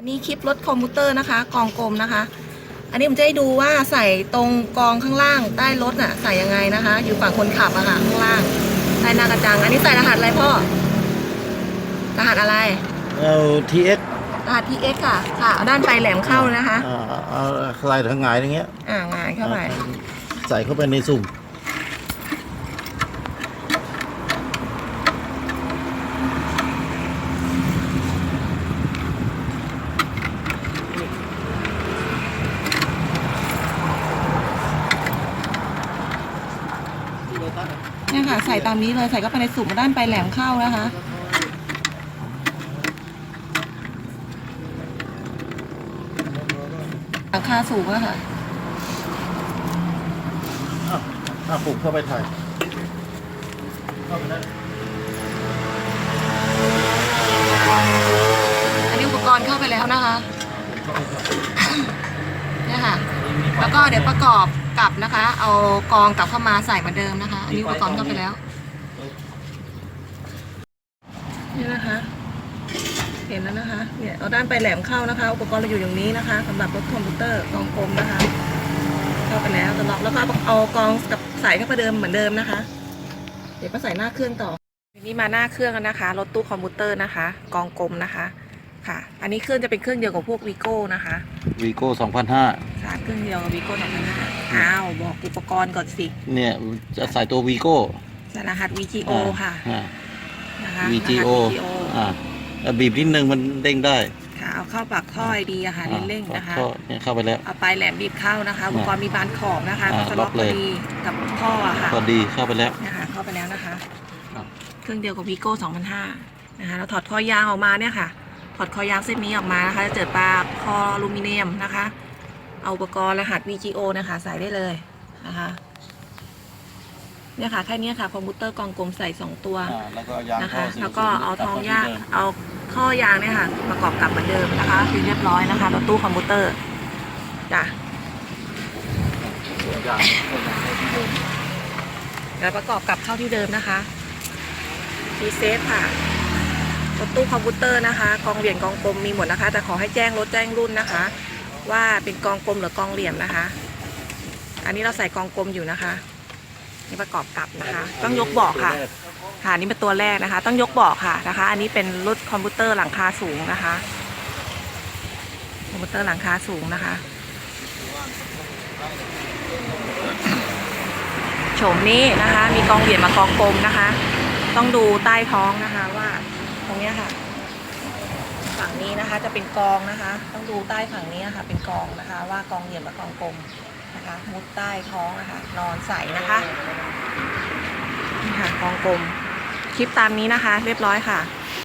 อันนี้คลิปรถคอมพิวเตอร์นะคะ กองกลมนะคะ อันนี้ผมจะให้ดูว่าใส่ตรงกองข้างล่างใต้รถน่ะใส่ยังไงนะคะ อยู่ฝั่งคนขับอะค่ะข้างล่างใต้หน้ากระจัง อันนี้ใส่รหัสอะไรพ่อรหัสอะไรเอาทีเอ็กรหัส TX ค่ะ ค่ะเอาด้านไปแหลมเข้านะคะเอาใส่ทางหงายอย่างเงี้ยอ่างานเข้าไป ใส่เข้าไปในสุ่ม เนี่ยค่ะ ใส่ตามนี้เลยใส่เข้าไปในสุ่มด้านไปแหลมเข้านะคะหลังคาสูงอะค่ะอ้าวอ้าวปลุกเข้าไปถ่ายเข้าไปได้อันนี้อุปกรณ์เข้าไปแล้วนะคะ เนี่ยค่ะ แล้วก็เดี๋ยวประกอบกลับนะคะ เอากองกลับเข้ามาใส่เหมือนเดิมนะคะ อันนี้อุปกรณ์เข้าไปแล้ว นี่นะคะ เห็นแล้วนะคะ เนี่ยเอาด้านไปแหลมเข้านะคะ อุปกรณ์เราอยู่อย่างนี้นะคะสำหรับรถคอมพิวเตอร์กองกลมนะคะ เข้าไปแล้วตลอดแล้วก็เอากองกับใส่เข้าไปเดิมเหมือนเดิมนะคะ เดี๋ยวก็ใส่หน้าเครื่องต่อทีนี้มาหน้าเครื่องกันนะคะรถตู้คอมพิวเตอร์นะคะ กองกลมนะคะค่ะ อันนี้เครื่องจะเป็นเครื่องเดียวกับพวกวีโก้นะคะวีโก้สองพันห้า ค่ะเครื่องเดียวกับวีโก้สองพันห้าอ้าวบอกอุปกรณ์ก่อนสิ เนี่ยจะใส่ตัววีโก้ใส่รหัส VGO ค่ะอ่านะคะ VGO รหัส VGO อ่าแล้วบีบนิดนึงมันเด้งได้ค่ะเอาเข้าปากท่อไอดีอะค่ะเร่งๆนะคะก็เนี่ยเข้าไปแล้วเอาปลายแหลมบีบเข้านะคะอุปกรณ์มีบานขอบนะคะอ่าก็จะล็ล็ออกกเลพอยดีกับท่ออะค่ะพอดีเข้าไปแล้วนะคะเข้าไปแล้วนะคะครับเครื่องเดียวกับวีโก้2005นะคะเราถอดคอยางออกมาเนี่ยค่ะถอดคอยางเส้นนี้ออกมานะคะจะเจอปลาคออลูมิเนียมนะคะ เอาอุปกรณ์รหัส VGO นะคะ ใส่ได้เลยนะคะ เนี่ยค่ะแค่นี้ค่ะคอมพิวเตอร์กองกลมใส่สองตัวอ่าแล้วก็ยางนะคะท่แล้วก็เอาทองกลับย่างที่เดิมเอาข้อยางเนี่ยค่ะประกอบกลับเหมือนเดิมนะคะคือเรียบร้อยนะคะรถตู้คอมพิวเตอร์จ้ะยางเดี๋ยวประกอบกลับเข้าที่เดิมนะคะรีเซตค่ะรถตู้คอมพิวเตอร์นะคะกองเหรียญกองกลมมีหมดนะคะ แต่ขอให้แจ้งรถแจ้งรุ่นนะคะ ว่าเป็นกองกลมหรือกองเหลี่ยมนะคะ อันนี้เราใส่กองกลมอยู่นะคะ นี่ประกอบกลับนะคะ ต้องยกเบอกค่ะ ค่ะนี่เป็นตัวแรกนะคะ ต้องยกเบอกค่ะนะคะ อันนี้เป็นรถคอมพิวเตอร์หลังคาสูงนะคะ คอมพิวเตอร์หลังคาสูงนะคะโฉมนี้นะคะ มีกองเหรียญมากองกลมนะคะ ต้องดูใต้ท้องนะคะว่าตรงนี้ค่ะ ฝั่งนี้นะคะ จะเป็นกองนะคะ ต้องดูใต้ฝั่งนี้นะคะเป็นกองนะคะ ว่ากองเหรียบหรือกองกลมนะคะ มุดใต้ท้องนะคะนอนใส่นะคะนี่ค่ะกองกลมคลิปตามนี้นะคะ เรียบร้อยค่ะ